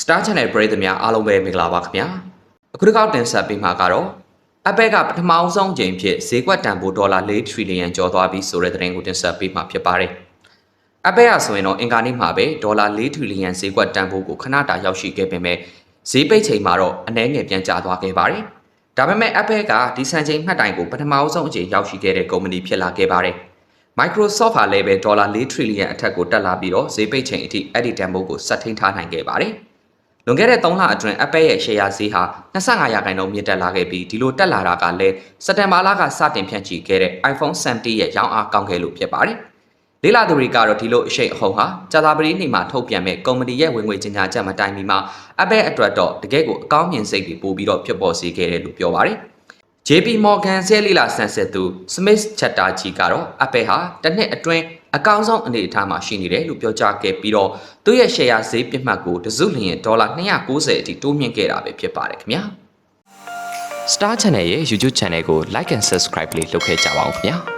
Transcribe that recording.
Star Channel ပရိသတ်များအားလုံးပဲမင်္ဂလာပါခင်ဗျာအခုတစ်ခေါက်တင်ဆက်ပေးမှာကတော့ Apple ကပထမအဆုံးအကြိမ်ဖြစ်ဈေးကွက်တန်ဖိုးဒေါ်လာ4 trillion ကျော်သွားပြီဆိုတဲ့သတင်းကိုတင်ဆက်ပေးမှာဖြစ်ပါတယ် Apple ကဆိုရင်တော့အင်ကာနေ့မှာပဲဒေါ်လာ4 trillion ဈေးကွက်တန်ဖိုးကိုခဏတာရောက်ရှိခဲ့ပေမဲ့ဈေးပိတ်ချိန်မှာတော့အနည်းငယ်ပြန်ကျသွားခဲ့ပါတယ်ဒါပေမဲ့ Apple ကဒီစံချိန်မှတ်တိုင်ကိုပထမအဆုံးအကြိမ်ရောက်ရှိခဲ့တဲ့ကုမ္ပဏီဖြစ်လာခဲ့ပါတယ် Microsoft ဟာလည်းပဲဒေါ်လာ4 trillion အထက်ကိုတက်လာပြီးတော့ဈေးပိတ်ချိန်အထိအဲ့ဒီတန်ဖိုးကိုဆက်ထိန်းထားနိုင်ခဲ့ပါတယ်။ လွန်ခဲ့တဲ့3လအတွင်း Apple ရဲ့ share ဈေးဟာ25ရာခိုင်နှုန်းမြင့်တက်လာခဲ့ပြီးဒီလိုတက်လာတာကလည်းစက်တင်ဘာလကစတင်ဖြန့်ချီခဲ့တဲ့ iPhone 17ရဲ့ရောင်းအားကောင်းခဲ့လို့ဖြစ်ပါတယ်။လေးလာသူတွေကတော့ဒီလိုအရှိန်အဟုန်ဟာကြာသပတေးနေ့မှာထုတ်ပြန်မဲ့ကုမ္ပဏီရဲ့ဝင်ငွေကြေညာချက်မတိုင်မီမှာ Apple အတွက်တော့တကယ့်ကိုအကောင်းမြင်စိတ်တွေပို့ပြီးတော့ဖြစ်ပေါ်စေခဲ့တယ်လို့ပြောပါတယ်။ JP Morgan ဆဲလီလာဆန်ဆက်သူ Smith Chatterjee ကတော့ Apple ဟာတစ်နှစ်အတွင်းအကောင်းဆုံးအနေအထားမှာရှိနေတယ်လို့ပြောကြားခဲ့ပြီးတော့သူ့ရဲ့ share ဈေးပြတ်မှတ်ကိုတစုလျင်ဒေါ်လာ290အထိတိုးမြင့်ခဲ့တာပဲဖြစ်ပါတယ်ခင်ဗျာ Star Channel ရဲ့ YouTube Channel ကို Like and Subscribe လေးလုပ်ခဲ့ကြပါဦးခင်ဗျာ